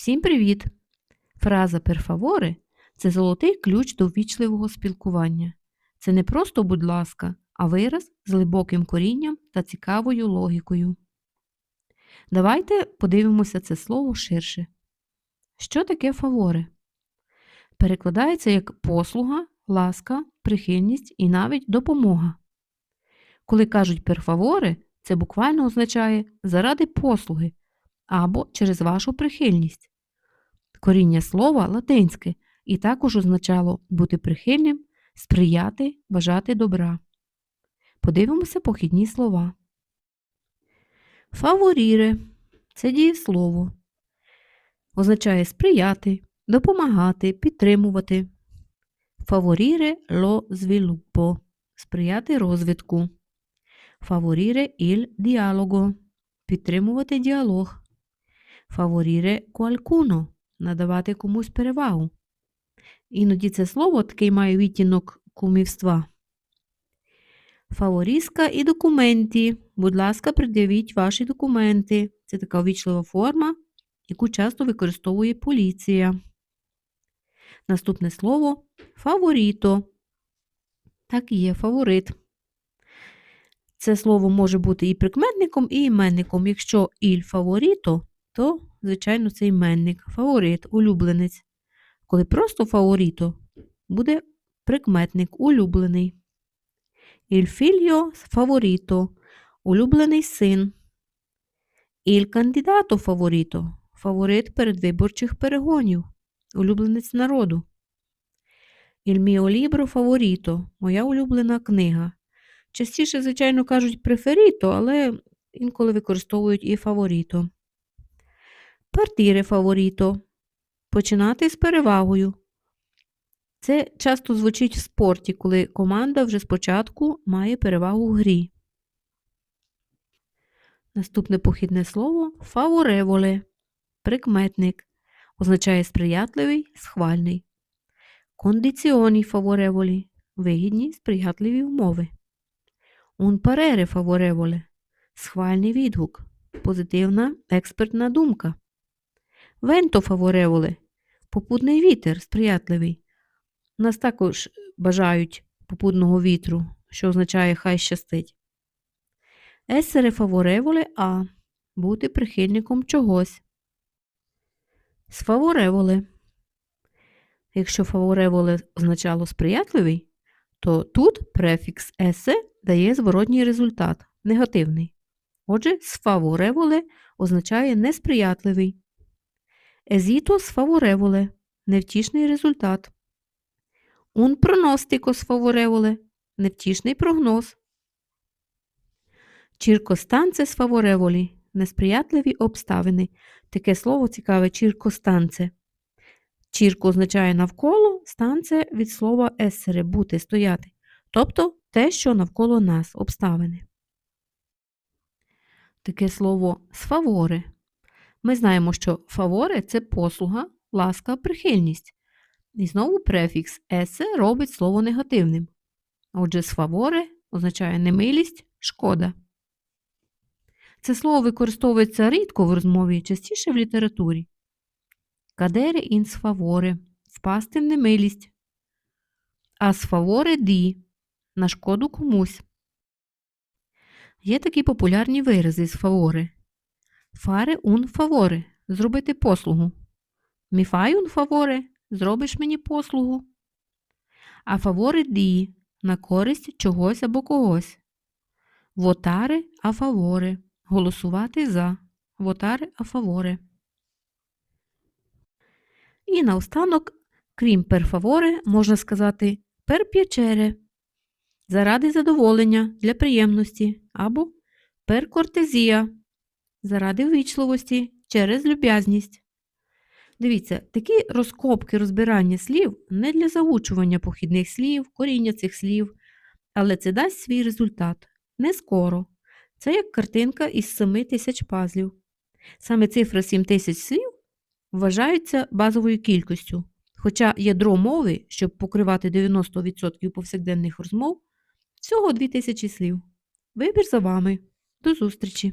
Всім привіт! Фраза перфаворе це золотий ключ до ввічливого спілкування. Це не просто будь ласка, а вираз з глибоким корінням та цікавою логікою. Давайте подивимося це слово ширше. Що таке фаворе? Перекладається як послуга, ласка, прихильність і навіть допомога. Коли кажуть перфаворе, це буквально означає заради послуги або через вашу прихильність. Коріння слова латинське і також означало бути прихильним, сприяти, бажати добра. Подивимося похідні слова. Фаворіре це дієслово. Означає сприяти, допомагати, підтримувати. Фаворіре ло sviluppo – сприяти розвитку. Фаворіре il dialogo – підтримувати діалог. Фаворіре qualcuno – надавати комусь перевагу. Іноді це слово такий має відтінок кумівства. Фаворіска і документі. Будь ласка, пред'явіть ваші документи. Це така ввічлива форма, яку часто використовує поліція. Наступне слово фаворіто. Так і є фаворит. Це слово може бути і прикметником, і іменником. Якщо іль фаворіто, то, звичайно, це іменник, фаворит, улюбленець. Коли просто фаворіто, буде прикметник улюблений. Il figlio улюблений син. Il candidato фаворит передвиборчих перегонів, улюбленець народу. Il mio моя улюблена книга. Частіше, звичайно, кажуть преферіто, але інколи використовують і фаворіто. Партіре фаворіто – починати з перевагою. Це часто звучить в спорті, коли команда вже спочатку має перевагу в грі. Наступне похідне слово фавореволе прикметник. Означає сприятливий, схвальний. Кондиціоні фавореволі вигідні, сприятливі умови. Un favorevole – схвальний відгук, позитивна експертна думка. Венто фавореволе – попутний вітер, сприятливий. Нас також бажають попутного вітру, що означає хай щастить. Есере фавореволе а бути прихильником чогось. Сфавореволе. Якщо фавореволе означало сприятливий, то тут префікс есе дає зворотній результат негативний. Отже, сфавореволе означає несприятливий. Езіто сфавореволе невтішний результат. Un pronostico sfavorevole – невтішний прогноз. Чіркостанце сфавореволі – несприятливі обставини. Таке слово цікаве чіркостанце. Чірко означає навколо, станце від слова есере бути, стояти. Тобто те, що навколо нас, обставини. Таке слово сфаворе. Ми знаємо, що фаворе це послуга, ласка, прихильність. І знову префікс есе робить слово негативним. Отже, сфаворе означає немилість, шкода. Це слово використовується рідко в розмові, частіше в літературі. Кадере ін сфаворе впасти в немилість. А сфаворе ді на шкоду комусь. Є такі популярні вирази з фаворе. Фаре ун фаворе зробити послугу. Міфай ун фаворе зробиш мені послугу. А фаворе ді на користь чогось або когось. Вотаре а фаворе голосувати за. Вотаре а фаворе. І наостанок, крім перфаворе, можна сказати пер п'ячере заради задоволення для приємності або пер кортезія заради ввічливості через люб'язність. Дивіться, такі розкопки розбирання слів не для заучування похідних слів, коріння цих слів, але це дасть свій результат не скоро. Це як картинка із 7 тисяч пазлів. Саме цифра 7 тисяч слів вважається базовою кількістю, хоча ядро мови, щоб покривати 90% повсякденних розмов, всього 2000 слів. Вибір за вами. До зустрічі!